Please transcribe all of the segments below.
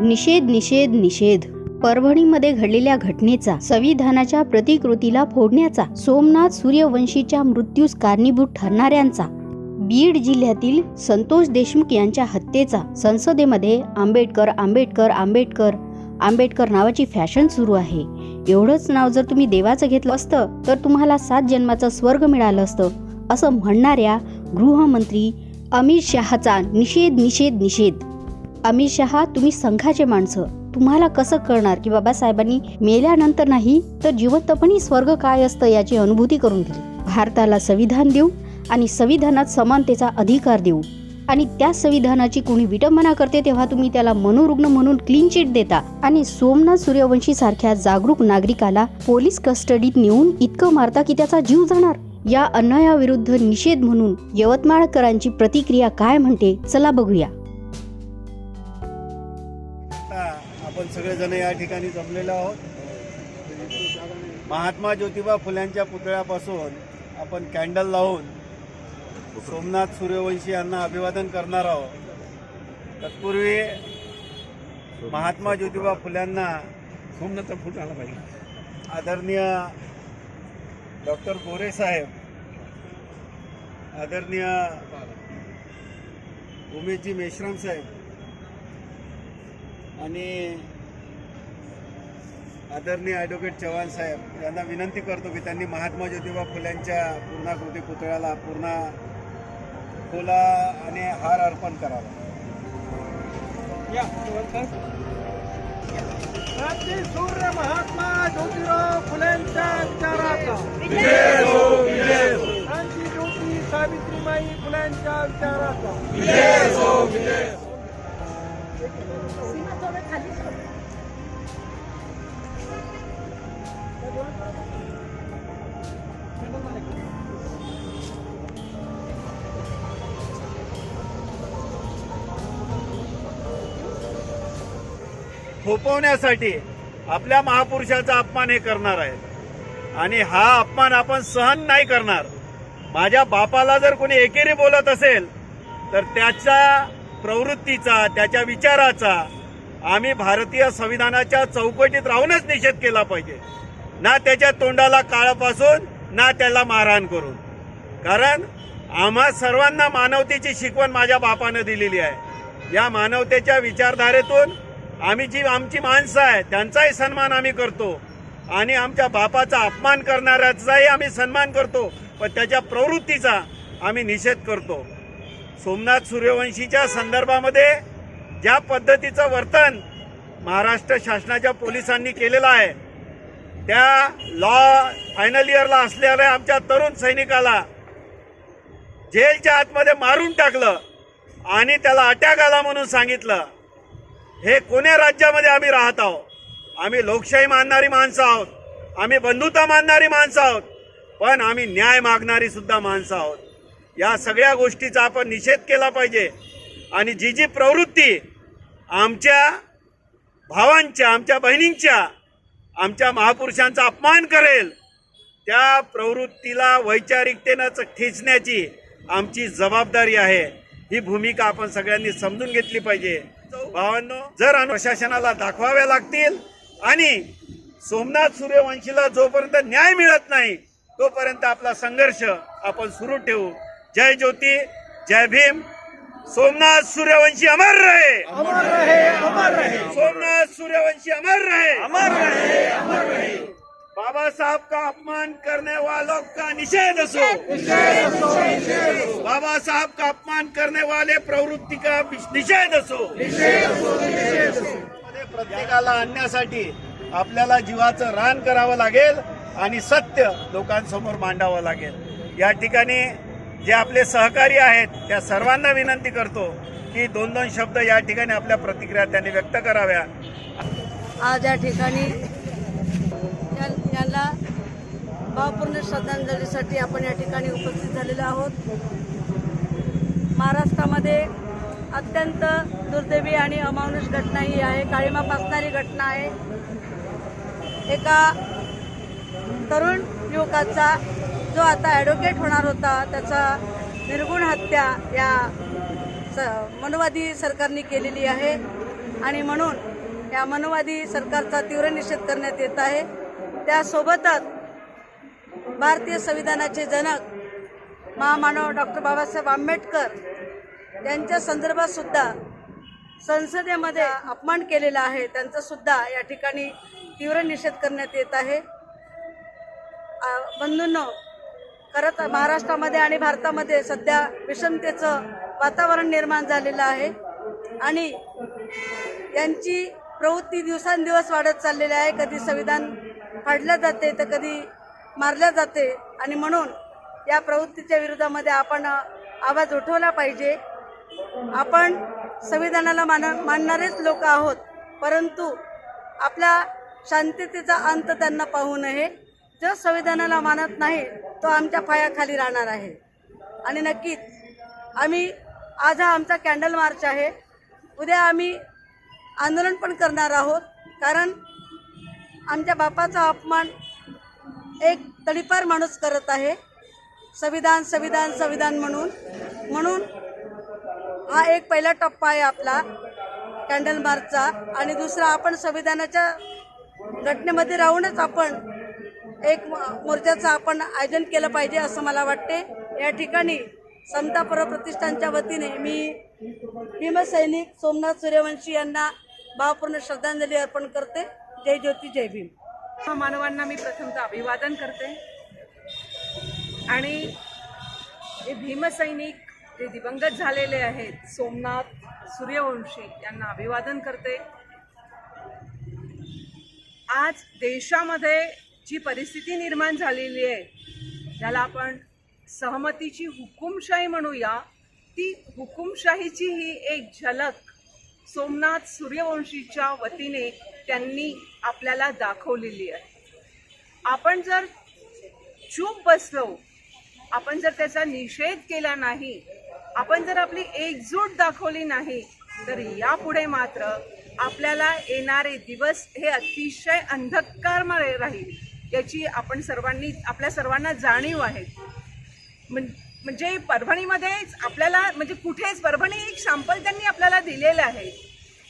निषेध निषेध निषेध. परभणीमध्ये घडलेल्या घटनेचा संविधानाच्या प्रतिकृतीला फोडण्याचा सोमनाथ सूर्यवंशीच्या मृत्यूस कारणीभूत ठरणाऱ्यांचा बीड जिल्ह्यातील संतोष देशमुख यांच्या हत्येचा संसदेमध्ये आंबेडकर आंबेडकर आंबेडकर आंबेडकर नावाची फॅशन सुरू आहे. एवढंच नाव जर तुम्ही देवाचं घेतलं असतं तर तुम्हाला सात जन्माचं स्वर्ग मिळालं असतं असं म्हणणाऱ्या गृहमंत्री अमित शहाचा निषेध निषेध निषेध. अमित शहा तुम्ही संघाचे माणसं. तुम्हाला कसं कळणार की बाबासाहेबांनी मेल्यानंतर नाही तर जिवंतपणी स्वर्ग काय असतं याची अनुभूती करून दिली. भारताला संविधान देऊ आणि संविधानात समानतेचा अधिकार देऊ. आणि त्या संविधानाची कोणी विटंबना करते तेव्हा तुम्ही त्याला मनोरुग्ण म्हणून क्लीन चिट देता. आणि सोमनाथ सूर्यवंशी सारख्या जागरूक नागरिकाला पोलीस कस्टडीत नेऊन इतकं मारता की त्याचा जीव जाणार. या अन्यायाविरुद्ध निषेध म्हणून यवतमाळकरांची प्रतिक्रिया काय म्हणते चला बघूया. आपण सगळेजण या ठिकाणी जमलेलो आहोत. महात्मा ज्योतिबा फुल्यांच्या पुतळ्यापासून आपण कॅन्डल लावून सोमनाथ सूर्यवंशी यांना अभिवादन करणार आहोत. तत्पूर्वी महात्मा ज्योतिबा फुल्यांना सोमनाथचा फुट आला पाहिजे. आदरणीय डॉक्टर गोरे साहेब आदरणीय उमेशजी मेश्राम साहेब आणि आदरणीय ॲडव्होकेट चव्हाण साहेब यांना विनंती करतो की त्यांनी महात्मा ज्योतिबा फुल्यांच्या पूर्णाकृती पुतळ्याला पूर्ण फुला आणि हार अर्पण करावा. सूर्य महात्मा ज्योतिराव फुलेंच्या विचाराचा. क्रांती ज्योती सावित्रीबाई फुलेंच्या विचाराचा. थोपवण्यासाठी आपल्या महापुरुषाचा अपमान हे करणार आहे आणि हा अपमान आपण सहन नाही करणार. माझ्या बापाला जर कोणी एकेरी बोलत असेल तर त्याच्या प्रवृत्तीचा त्याच्या विचाराचा आम्ही भारतीय संविधानाच्या चौकटीत राहूनच निषेध केला पाहिजे. ना त्याच्या तोंडाला काळापासून ना त्याला मारहाण करून. कारण आम्हा सर्वांना मानवतेची शिकवण माझ्या बापानं दिलेली आहे. या मानवतेच्या विचारधारेतून आम्ही जी आमची माणसं आहे त्यांचाही सन्मान आम्ही करतो. आणि आमच्या बापाचा अपमान करणाऱ्याचाही आम्ही सन्मान करतो. पण त्याच्या प्रवृत्तीचा आम्ही निषेध करतो. सोमनाथ सूर्यवंशीच्या संदर्भामध्ये ज्या पद्धतीचं वर्तन महाराष्ट्र शासनाच्या पोलिसांनी केलेलं आहे त्या लॉ फायनल इयरला असलेल्या आमच्या तरुण सैनिकाला जेलच्या आतमध्ये मारून टाकलं आणि त्याला अटॅक आला म्हणून सांगितलं. हे कोण्या राज्यामध्ये आम्ही राहत आहोत? आम्ही लोकशाही मानणारी माणसं आहोत. आम्ही बंधुता मानणारी माणसं आहोत. पण आम्ही न्याय मागणारी सुद्धा माणसं आहोत. या सगळ्या गोष्टीचा आपण निषेध केला पाहिजे. आणि जी जी प्रवृत्ती आमच्या भावांच्या आमच्या बहिणींच्या आमच्या महापुरुषांचा अपमान करेल त्या प्रवृत्तीला वैचारिकतेनं ठेचण्याची आमची जबाबदारी आहे. ही भूमिका आपण सगळ्यांनी समजून घेतली पाहिजे. भावांनो जर प्रशासनाला दाखवाव्या लागतील आणि सोमनाथ सूर्यवंशीला जोपर्यंत न्याय मिळत नाही तोपर्यंत आपला संघर्ष आपण सुरू ठेवू. जय ज्योती जय भीम. सोमनाथ सूर्यवंशी अमर रहे. अमर रहे अमर रहे. सोमनाथ सूर्यवंशी अमर रहे. अमर रहे बाबा साहब का अपमान करने वालों का निषेध असो बाबा साहब का अपमान करने वाले प्रवृत्ती का निषेध असो प्रत्येकाला आणण्यासाठी आपल्याला जीवाचं रान करावं लागेल आणि सत्य लोकांसमोर मांडावं लागेल. या ठिकाणी जे आपले सहकारी आहेत त्या सर्वांना विनंती करतो की दोन दोन शब्द या ठिकाणी आपल्या प्रतिक्रिया त्यांनी व्यक्त कराव्या. आज या ठिकाणी या- यांना भावपूर्ण श्रद्धांजलीसाठी आपण या ठिकाणी उपस्थित झालेलो आहोत. महाराष्ट्रामध्ये अत्यंत दुर्दैवी आणि अमानुष घटना ही आहे काळीमा पासणारी घटना आहे. एका तरुण युवकाचा जो आता ॲडव्होकेट होणार होता त्याचा निर्गुण हत्या या स मनोवादी सरकारने केलेली आहे. आणि म्हणून या मनोवादी सरकारचा तीव्र निषेध करण्यात येत आहे. त्यासोबतच भारतीय संविधानाचे जनक महामानव डॉक्टर बाबासाहेब आंबेडकर यांच्या संदर्भातसुद्धा संसदेमध्ये अपमान केलेला आहे. त्यांचासुद्धा या ठिकाणी तीव्र निषेध करण्यात येत आहे. आ, बंधूंनो खरं तर महाराष्ट्रामध्ये आणि भारतामध्ये सध्या विषमतेचं वातावरण निर्माण झालेलं आहे. आणि यांची प्रवृत्ती दिवसांदिवस वाढत चाललेली आहे. कधी संविधान फाडलं जाते तर कधी मारल्या जाते. आणि म्हणून या प्रवृत्तीच्या विरोधामध्ये आपण आवाज उठवला पाहिजे. आपण संविधानाला मान मानणारेच लोक आहोत परंतु आपल्या शांततेचा अंत त्यांना पाहू नये. जो संविधानाला मानत नाही तो आमच्या पायाखाली राहणार आहे. आणि नक्कीच आम्ही आज हा आमचा कॅन्डल मार्च आहे. उद्या आम्ही आंदोलन पण करणार आहोत. कारण आमच्या बापाचा अपमान एक तडीपार माणूस करत आहे. संविधान संविधान संविधान म्हणून. म्हणून हा एक पहिला टप्पा आहे आपला कॅन्डल मार्चचा. आणि दुसरा आपण संविधानाच्या घटनेमध्ये राहूनच आपण एक म- मोर्चाचं आपण आयोजन केलं पाहिजे असं मला वाटते. या ठिकाणी समता प्रतिष्ठानच्या वतीने मी भीमसैनिक सोमनाथ सूर्यवंशी यांना भावपूर्ण श्रद्धांजली अर्पण करते. जय ज्योती जय भीम. मानवांना मी प्रथमतः अभिवादन करते. आणि हे भीमसैनिक जे दिवंगत झालेले आहेत सोमनाथ सूर्यवंशी यांना अभिवादन करते. आज देशामध्ये जी परिस्थिती निर्माण झालेली आहे ज्याला आपण सहमतीची हुकुमशाही म्हणूया. ती हुकुमशाहीची ही एक झलक सोमनाथ सूर्यवंशीच्या वतीने त्यांनी आपल्याला दाखवलेली आहे. आपण जर चूप बसलो आपण जर त्याचा निषेध केला नाही आपण जर आपली एकजूट दाखवली नाही तर यापुढे मात्र आपल्याला येणारे दिवस हे अतिशय अंधकारमय राहील. याची आपण सर्वांनी आपल्या सर्वांना जाणीव आहे. म्हणजे परभणीमध्येच आपल्याला म्हणजे कुठेच परभणी एक सॅम्पल त्यांनी आपल्याला दिलेलं आहे.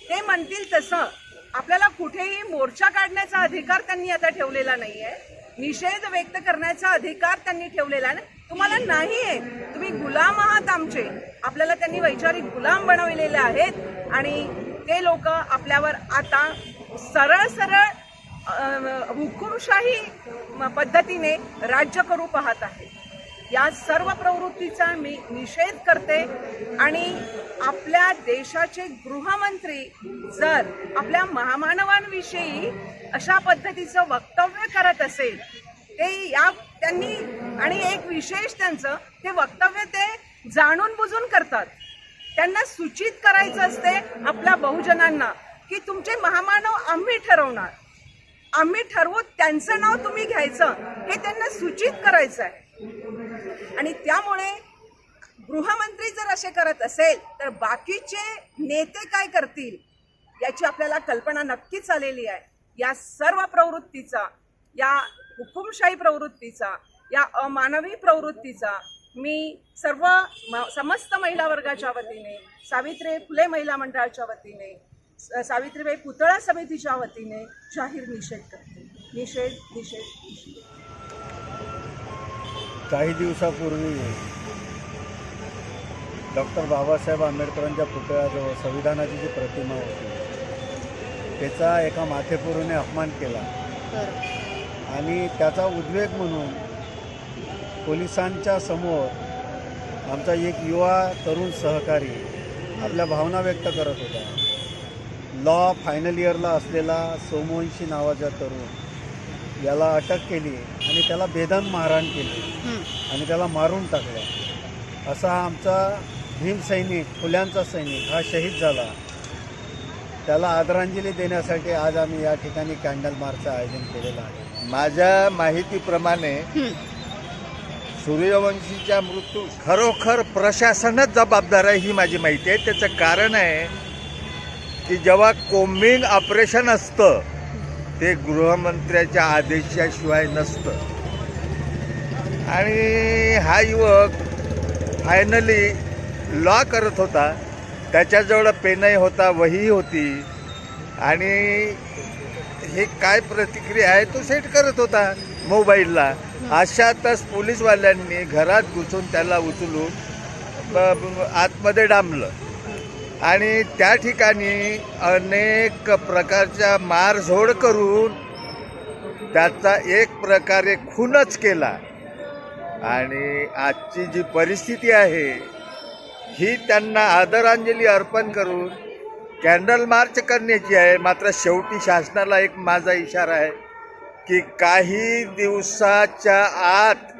ते म्हणतील तसं. आपल्याला कुठेही मोर्चा काढण्याचा अधिकार त्यांनी आता ठेवलेला नाही आहे निषेध व्यक्त करण्याचा अधिकार त्यांनी ठेवलेला ना तुम्हाला नाही आहे तुम्ही गुलाम आहात आमचे. आपल्याला त्यांनी वैचारिक गुलाम बनवलेले आहेत. आणि ते लोक आपल्यावर आता सरळ सरळ हुकुमशाही म- पद्धतीने राज्य करू पाहत आहे. या सर्व प्रवृत्तीचा मी निषेध करते आणि आपल्या देशाचे गृहमंत्री जर आपल्या महामानवांविषयी अशा पद्धतीचं वक्तव्य करत असेल ते या त्यांनी आणि एक विशेष त्यांचं ते वक्तव्य ते जाणून बुजून करतात. त्यांना सूचित करायचं असते आपल्या बहुजनांना की तुमचे महामानव आम्ही ठरवणार. आम्ही ठरवू त्यांचं नाव तुम्ही घ्यायचं हे त्यांना सूचित करायचं आहे. आणि त्यामुळे गृहमंत्री जर असे करत असेल तर बाकीचे नेते काय करतील याची आपल्याला कल्पना नक्कीच आलेली आहे. या सर्व प्रवृत्तीचा या हुकुमशाही प्रवृत्तीचा या अमानवी प्रवृत्तीचा मी सर्व म- समस्त महिला वर्गाच्या वतीने सावित्री फुले महिला मंडळाच्या वतीने सावित्रीबाई पुतळा समितीच्या वतीने जाहीर निषेध करते. निषेध निषेध काही दिवसापूर्वी डॉक्टर बाबासाहेब आंबेडकरांच्या पुतळ्याजवळ संविधानाची जी प्रतिमा होती त्याचा एका माथेपुरूने अपमान केला. आणि त्याचा उद्वेग म्हणून पोलिसांच्या समोर आमचा एक युवा तरुण सहकारी आपल्या भावना व्यक्त करत होता. लॉ फायनल इयरला असलेला सोमवंशी नावाचा तरुण याला अटक केली आणि त्याला बेदम मारहाण केली आणि त्याला मारून टाकलं. असा आमचा भीम सैनिक फुल्यांचा सैनिक हा शहीद झाला. त्याला आदरांजली देण्यासाठी आज आम्ही या ठिकाणी कॅन्डल मार्चचं आयोजन केलेलं आहे. माझ्या माहितीप्रमाणे सूर्यवंशीचा मृत्यू खरोखर प्रशासनच जबाबदार आहे ही माझी माहिती आहे. त्याचं कारण आहे की जेव्हा कोम्बिंग ऑपरेशन असतं ते गृहमंत्र्याच्या आदेशाशिवाय नसतं. आणि हा युवक फायनली लॉ करत होता. त्याच्याजवळ पेनही होता वही होती. आणि हे काय प्रतिक्रिया आहे तो सेट करत होता मोबाईलला. अशातच पोलीसवाल्यांनी घरात घुसून त्याला उचलून आतमध्ये डांबलं. आणि त्या ठिकाणी अनेक प्रकारच्या मारझोड करून त्याचा एक प्रकारे खूनच केला. आणि आजची जी परिस्थिती आहे ही त्यांना आदरांजली अर्पण करून कॅन्डल मार्च करण्याची आहे. मात्र शेवटी शासनाला एक माझा इशारा आहे की काही दिवसाच्या आत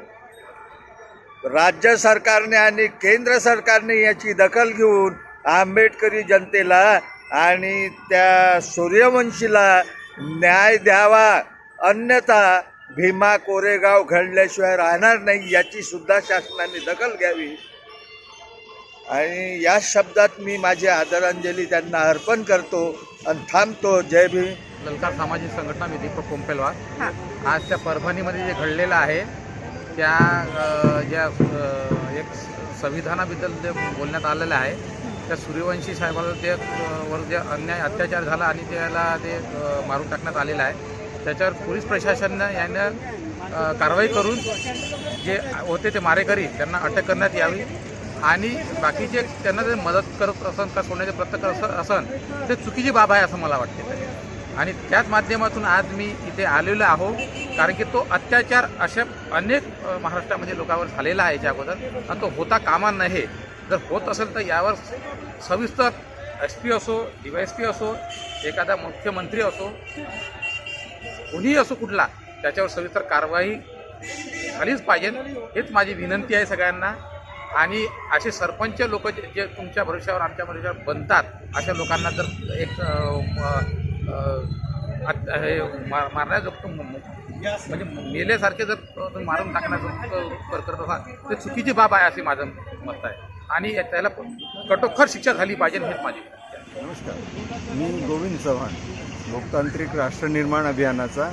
राज्य सरकारने आणि केंद्र सरकारने याची दखल घेऊन आंबेडकरी जनतेला आणि त्या सूर्यवंशीला न्याय द्यावा. अन्यथा भीमा कोरेगाव घडल्याशिवाय राहणार नाही याची सुद्धा शासनाने दखल घ्यावी. आणि या शब्दात मी माझी आदरांजली त्यांना अर्पण करतो आणि थांबतो. जय भीम. ललकार सामाजिक संघटना मी दीपक कोंपेलवार. आज त्या परभणीमध्ये जे घडलेलं आहे त्या ज्या एक संविधानाबद्दल जे बोलण्यात आलेलं आहे त्या सूर्यवंशी साहेबाला ते वर जे अन्याय अत्याचार झाला आणि त्याला ते मारून टाकण्यात आलेलं आहे. त्याच्यावर पोलीस प्रशासनानं यानं कारवाई करून जे होते ते मारेकरी त्यांना अटक करण्यात यावी आणि बाकीचे त्यांना जर मदत करत असन का सोडण्याचे प्रयत्न करत असन ते चुकीची बाब आहे असं मला वाटते. आणि त्याच माध्यमातून आज मी इथे आलेलो आहो कारण की तो अत्याचार अशा अनेक महाराष्ट्रामध्ये लोकांवर झालेला आहे याच्या अगोदर आणि तो होता कामा नये जर होत असेल तर यावर सविस्तर एस पी असो डी वाय एस पी असो एखादा मुख्यमंत्री असो कोणीही असो कुठला त्याच्यावर सविस्तर कारवाई झालीच पाहिजे. हेच माझी विनंती आहे सगळ्यांना. आणि असे सरपंच लोक जे जे तुमच्या भरोश्यावर आमच्या भरोश्यावर बनतात अशा लोकांना जर एक हे मार मारण्याजोगतं म्हणजे मेल्यासारखे जर तुम्ही मारून टाकण्याचं करत असाल तर चुकीची बाब आहे असे माझं मत आहे. आणि त्याला कठोखर शिक्षा झाली पाहिजे हेच माझे. नमस्कार. मी गोविंद चव्हाण लोकतांत्रिक राष्ट्रनिर्माण अभियानाचा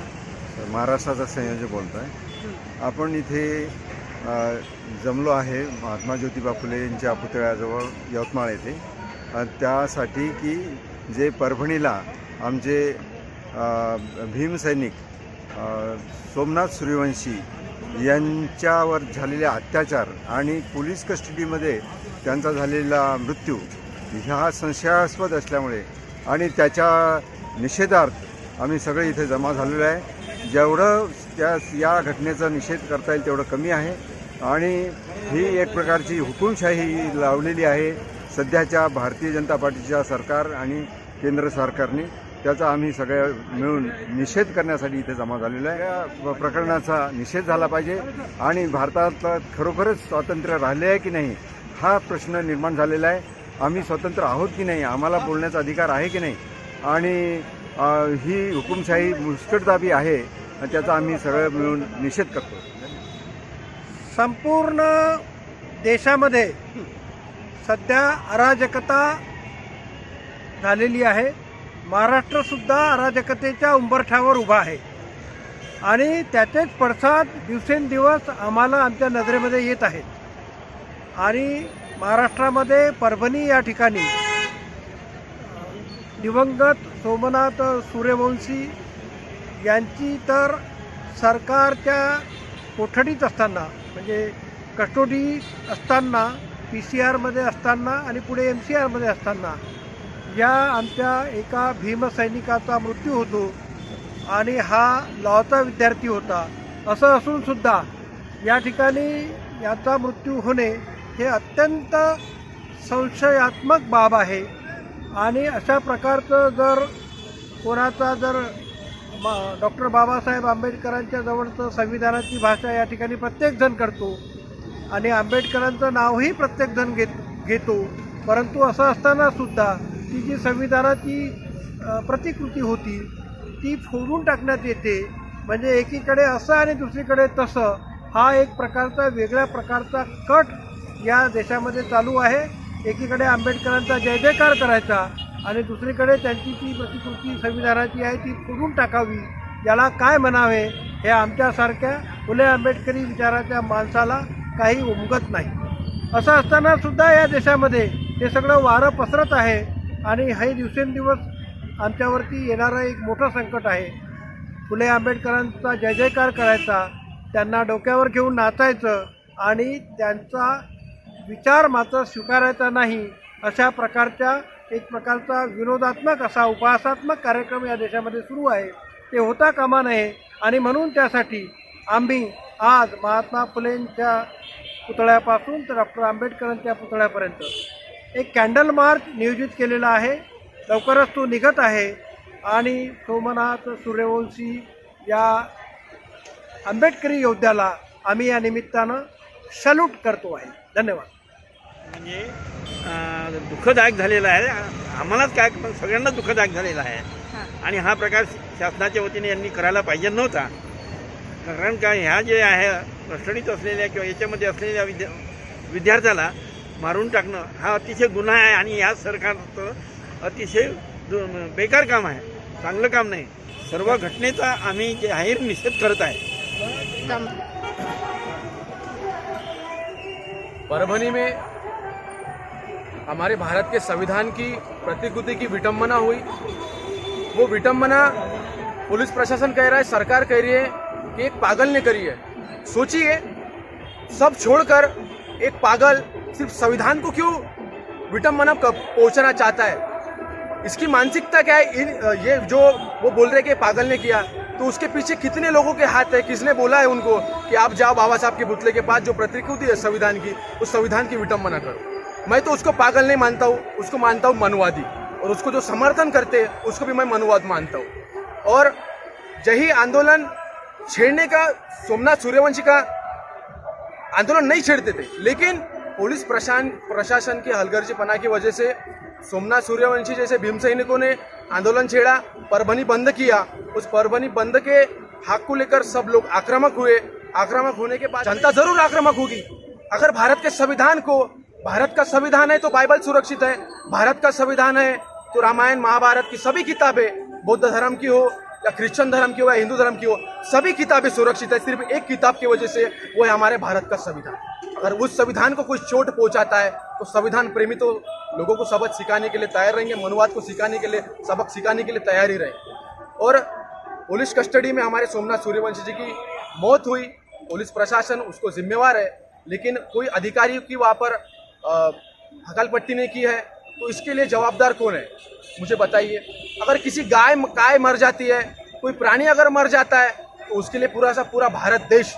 महाराष्ट्राचा संयोजक बोलतो आहे. आपण इथे जमलो आहे महात्मा ज्योतिबा फुले यांच्या पुतळ्याजवळ यवतमाळ येथे. त्यासाठी की जे परभणीला आमचे भीमसैनिक सोमनाथ सूर्यवंशी यांच्यावर झालेले अत्याचार आणि पोलीस कस्टडीमध्ये त्यांचा झालेला मृत्यू ह्या संशयास्पद असल्यामुळे आणि त्याच्या निषेधार्थ आम्ही सगळे इथे जमा झालेलो आहे. जेवढं त्या या घटनेचा निषेध करता येईल तेवढं कमी आहे. आणि ही एक प्रकारची हुकुमशाही लावलेली आहे सध्याच्या भारतीय जनता पार्टीच्या सरकार आणि केंद्र सरकारने. त्याचा आम्ही सगळ्या मिळून निषेध करण्यासाठी इथे जमा झालेलो आहे. या प्रकरणाचा निषेध झाला पाहिजे आणि भारतात खरोखरच स्वातंत्र्य राहिले आहे की नाही हा प्रश्न निर्माण झालेला आहे. आम्ही स्वतंत्र आहोत की नाही आम्हाला बोलण्याचा अधिकार आहे की नाही आणि ही हुकुमशाही मुस्कटदाबी आहे आणि त्याचा आम्ही सगळं मिळून निषेध करतो. संपूर्ण देशामध्ये सध्या अराजकता झालेली आहे. महाराष्ट्रसुद्धा अराजकतेच्या उंबरठ्यावर उभा आहे. आणि त्याचेच पडसाद दिवसेंदिवस आम्हाला आमच्या नजरेमध्ये येत आहेत. आणि महाराष्ट्रामध्ये परभणी या ठिकाणी दिवंगत सोमनाथ सूर्यवंशी यांची तर सरकारच्या कोठडीत असताना म्हणजे कस्टोडी असताना पी सी आरमध्ये असताना आणि पुढे एम सी आरमध्ये असताना या आमच्या एका भीमसैनिकाचा मृत्यू होतो आणि हा लॉचा विद्यार्थी होता. असं असूनसुद्धा या ठिकाणी याचा मृत्यू होणे हे अत्यंत संशयात्मक बाब आहे. आणि अशा प्रकारचं जर कोणाचा जर डॉक्टर बाबासाहेब आंबेडकरांच्या जवळचं संविधानाची भाषा या ठिकाणी प्रत्येकजण करतो आणि आंबेडकरांचं नावही प्रत्येकजण घेत घेतो. परंतु असं असतानासुद्धा ती जी संविधानाची प्रतिकृती होती ती फोडून टाकण्यात येते. म्हणजे एकीकडे असं आणि दुसरीकडे तसं. हा एक प्रकारचा वेगळ्या प्रकारचा कट या देशामध्ये चालू आहे. एकीकडे आंबेडकरांचा जय जयकार करायचा आणि दुसरीकडे त्यांची ती प्रतिकृती संविधानाची आहे ती फोडून टाकावी. याला काय म्हणावे हे आमच्यासारख्या फुले आंबेडकरी विचाराच्या माणसाला काही उमगत नाही. असं असताना सुद्धा या देशामध्ये हे सगळं वारं पसरत आहे. आणि हे दिवसेंदिवस आमच्यावरती येणारं एक मोठं संकट आहे. फुले आंबेडकरांचा जय जयकार करायचा त्यांना डोक्यावर घेऊन नाचायचं आणि त्यांचा विचार मात्र स्वीकारायचा नाही अशा प्रकारच्या एक प्रकारचा विनोदात्मक असा उपहासात्मक कार्यक्रम या देशामध्ये सुरू आहे. ते होता कामा नये आणि म्हणून त्यासाठी आम्ही आज महात्मा फुलेंच्या पुतळ्यापासून तर डॉक्टर आंबेडकरांच्या पुतळ्यापर्यंत एक कॅन्डल मार्च नियोजित केलेला आहे. लवकरच तो निघत आहे. आणि सोमनाथ सूर्यवंशी या आंबेडकरी योद्ध्याला आम्ही या निमित्तानं सल्यूट करतो आहे. धन्यवाद. म्हणजे दुःखदायक झालेला आहे. आम्हालाच काय पण सगळ्यांना दुःखदायक झालेला आहे. आणि हा प्रकार शासनाच्या वतीने यांनी करायला पाहिजे नव्हता. कारण का ह्या जे आहे कस्टडीत असलेल्या किंवा याच्यामध्ये असलेल्या विद्या विद्यार्थ्याला मारून टाकणं हा अतिशय गुन्हा आहे आणि या सरकारचं अतिशय बेकार काम आहे. चांगलं काम नाही. सर्व घटनेचा आम्ही जाहीर निषेध करत आहे. परभनी में हमारे भारत के संविधान की प्रतिकृति की विटंबना हुई। वो विटंबना पुलिस प्रशासन कह रहा है सरकार कह रही है कि एक पागल ने करी है। सोचिए सब छोड़कर एक पागल सिर्फ़ संविधान को क्यों विटंबना क- पहुँचना चाहता है? इसकी मानसिकता क्या है? इन ये जो वो बोल रहे कि पागल ने किया तो उसके पीछे कितने लोगों के हाथ है? किसने बोला है उनको कि आप जाओ बाबा साहब के पुतले के पास जो प्रतिकृति है संविधान की, उस संविधान की विटम्बना करो। मैं तो उसको पागल नहीं मानता हूँ, उसको मानता हूँ मनुवादी। और उसको जो समर्थन करते हैं, उसको भी मैं मनुवाद मानता हूँ। और यही आंदोलन छेड़ने का, सोमनाथ सूर्यवंशी का आंदोलन नहीं छेड़ते थे, लेकिन पुलिस प्रशासन प्रशासन की हलगर्जीपना की वजह से सोमनाथ सूर्यवंशी जैसे भीम सैनिकों ने आंदोलन छेड़ा परभनी बंद किया। उस परभनी बंद के हक को लेकर सब लोग आक्रामक हुए। आक्रामक होने के बाद जनता ज़रूर आक्रामक होगी। अगर भारत के संविधान को, भारत का संविधान है तो बाइबल सुरक्षित है। भारत का संविधान है तो रामायण, महाभारत की सभी किताबें बौद्ध धर्म की हो या क्रिश्चियन धर्म की हो या हिंदू धर्म की हो, सभी किताबें सुरक्षित है, सिर्फ़ एक किताब की वजह से वो है हमारे भारत का संविधान। अगर उस संविधान को कोई चोट पहुंचाता है तो संविधान प्रेमी तो लोगों को सबक सिखाने के लिए तैयार रहेंगे, मनुवाद को सिखाने के लिए, सबक सिखाने के लिए तैयार ही रहेंगे। और पुलिस कस्टडी में हमारे सोमनाथ सूर्यवंशी जी की मौत हुई, पुलिस प्रशासन उसको जिम्मेवार है, लेकिन कोई अधिकारी की वहाँ पर हकालपट्टी नहीं की है तो इसके लिए जवाबदार कौन है? मुझे बताइए। अगर किसी गाय गाय मर जाती है, कोई प्राणी अगर मर जाता है तो उसके लिए पूरा सा पूरा भारत देश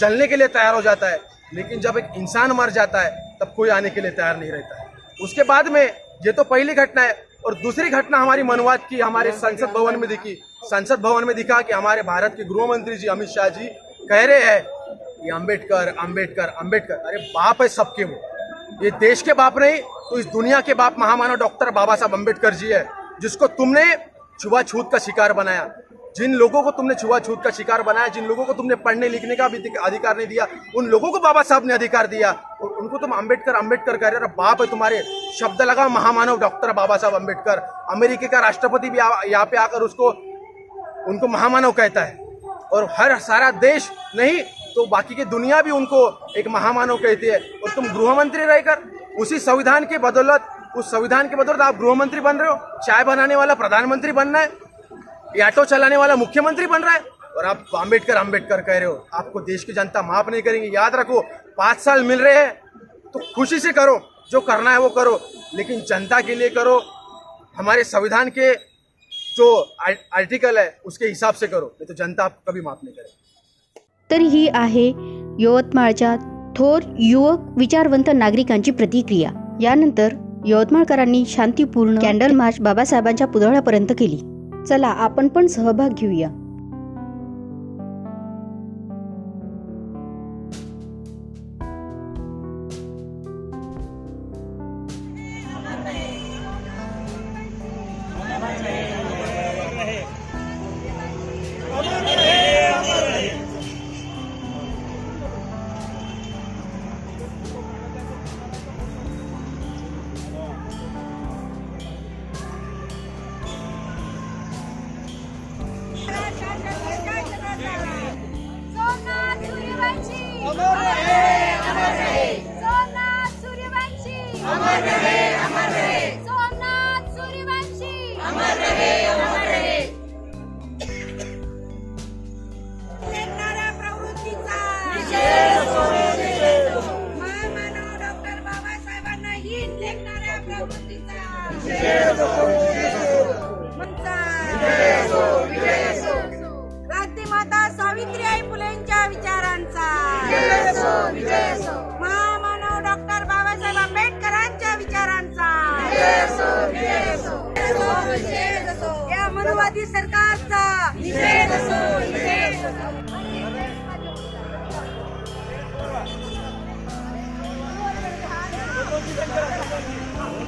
जलने के लिए तैयार हो जाता है। लेकिन जब एक इंसान मर जाता है, तब कोई आने के लिए तैयार नहीं रहता है। उसके बाद में ये तो पहली घटना है, और दूसरी घटना हमारी मनुवाद की, हमारे संसद भवन में दिखी। संसद भवन में दिखा कि हमारे भारत के गृह मंत्री जी अमित शाह जी कह रहे हैं कि अंबेडकर अंबेडकर अंबेडकर। अरे बाप है सबके वो ये देश के बाप नहीं तो इस दुनिया के बाप महामानव डॉक्टर बाबा साहब अंबेडकर जी है, जिसको तुमने छुआछूत का शिकार बनाया। जिन लोगों को तुमने छुआछूत का शिकार बनाया, जिन लोगों को तुमने पढ़ने लिखने का भी अधिकार नहीं दिया, उन लोगों को बाबा साहब ने अधिकार दिया और उनको तुम अंबेडकर अंबेडकर कह रहे हो बाप है तुम्हारे, शब्द लगाओ महामानव डॉक्टर बाबा साहब अंबेडकर। अमेरिका का राष्ट्रपति भी यहाँ पे आकर उसको, उनको महामानव कहता है। और हर, सारा देश नहीं तो बाकी की दुनिया भी उनको एक महामानव कहती है। और तुम गृह मंत्री रहकर उसी संविधान के बदौलत, उस संविधान के बदौलत आप गृह मंत्री बन रहे हो। चाय बनाने वाला प्रधानमंत्री बनना है ऑटो चलाने वाला मुख्यमंत्री बन रहा है। और आप अंबेडकर अंबेडकर कह रहे हो, आपको देश की जनता माफ़ नहीं करेंगे। याद रखो, पाँच साल मिल रहे हैं तो खुशी से करो, जो करना है वो करो। लेकिन जनता के लिए करो, हमारे संविधान के जो आर्टिकल है, उसके हिसाब से करो, नहीं तो जनता आपको कभी माफ़ नहीं करेगी। तर ही आहे यवतमाळच्या थोर युवक विचारवंत नागरिकांची प्रतिक्रिया. यानंतर यवतमाळकरांनी शांतीपूर्ण कॅन्डल मार्च बाबासाहेबांच्या पुतळ्यापर्यंत केली. चला आपण पण सहभाग घेऊया. माता सावित्रीबाई फुलेंच्या विचारांचा. महामानव डॉक्टर बाबासाहेब आंबेडकरांच्या विचारांचा. सरकारचा.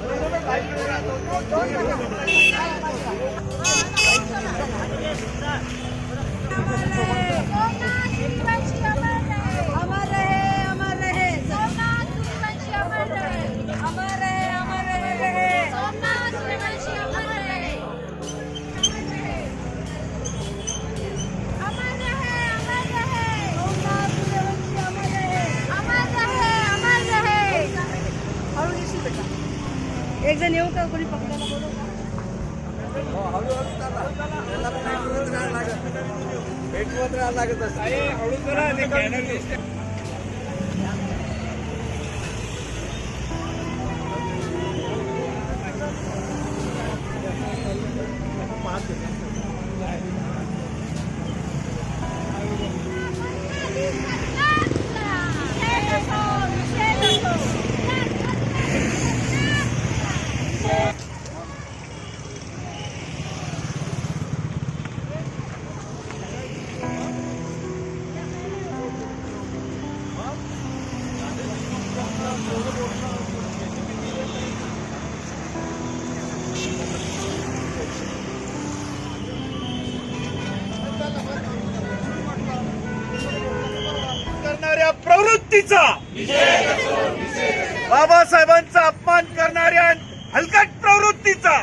ごめんなさい。प्रवृत्तीचा बाबासाहेबांचा अपमान करणाऱ्या हलकट प्रवृत्तीचा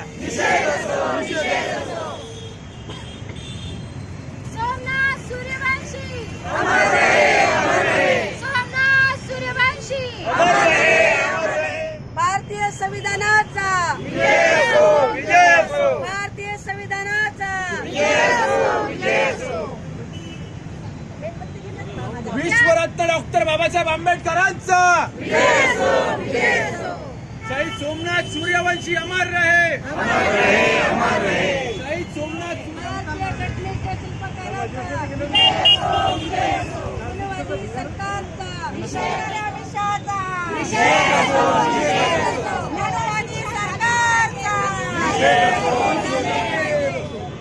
सोमनाथ सूर्यवंशी सोमनाथ सूर्यवंशी भारतीय संविधानाचा विजय असो भारतीय संविधानाचा विश्वरत्न डॉक्टर बाबासाहेब आंबेडकरांचा. शहीद सोमनाथ सूर्यवंशी अमर रहे. शहीद सोमनाथ भारतीय घटनेच्या शिल्पकाराचा मनुवादी सरकारचा अमिषाचा मनुवादी सरकारचा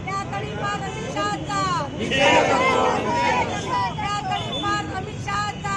त्या तडीपार अमिषाचा त्या तडीपार अमिषाचा त्या गुंडाचा अमिषाचा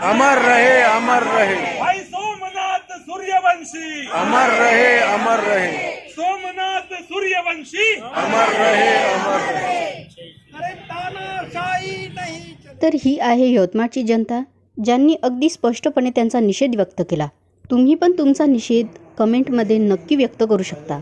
अमर रहे अमर रहे। भाई सोमनाथ सूर्यवंशी। अमर रहे अमर रहे। सोमनाथ सूर्यवंशी। अमर रहे अमर रहे। तर ही आहे यवतमाळची जनता ज्यांनी अगदी स्पष्टपणे त्यांचा निषेध व्यक्त केला. तुम्ही पण तुमचा निषेध कमेंटमध्ये नक्की व्यक्त करू शकता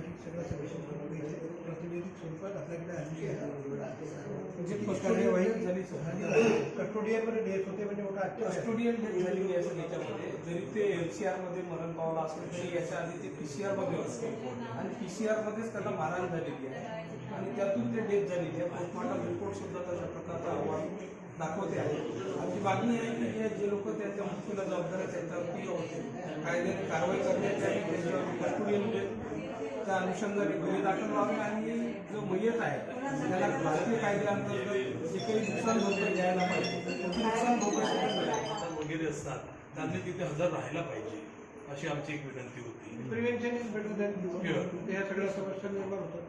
कस्टोडियनमध्ये डेथ होते म्हणजे मोठा अत्याचार. कस्टोडियल डेथ झालेली आहे सर याच्यामध्ये जरी ते सी मध्ये मरण पावलं असेल तरी याच्या आधी ते पीसीआर सी मध्ये आणि पीसीआर मध्येच त्याला मारहाण झालेली आहे. आणि त्यातून ते डेथ झालेली आहे. पोस्टमॉर्टम रिपोर्ट सुद्धा तशा प्रकारचा अहवाल दाखवते आहे. आमची मागणी आहे की जे जे लोक त्यांच्या मृत्यूला जबाबदार आहेत त्यांच्यावरती होते कायद्याने कारवाई करण्याची आणि त्यांच्यावर कस्टोडियल डेथच्या अनुषंगाने गुन्हे दाखल व्हावे आणि जो मयत आहे त्याला भारतीय कायद्याअंतर्गत जे काही नुकसान भरपाई द्यायला पाहिजे नुकसान भरपाई वगैरे असतात. त्यांनी तिथे हजर राहायला पाहिजे अशी आमची एक विनंती होती. Prevention is better than. ह्या सगळ्या समस्या निर्माण होतात.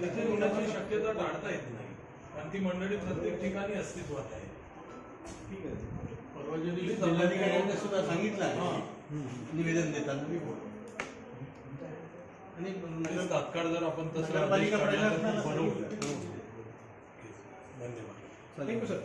तिथे होण्याची शक्यता टाळता येत नाही कारण ती मंडळी प्रत्येक ठिकाणी अस्तित्वात आहे. ठीक आहे. जिल्हाधिकाऱ्यांनी सुद्धा सांगितलं आहे. निवेदन देताना मी आणि तात्काळ जर आपण तसं आदेश काढला तर बनवू धन्यवाद. Thank you sir.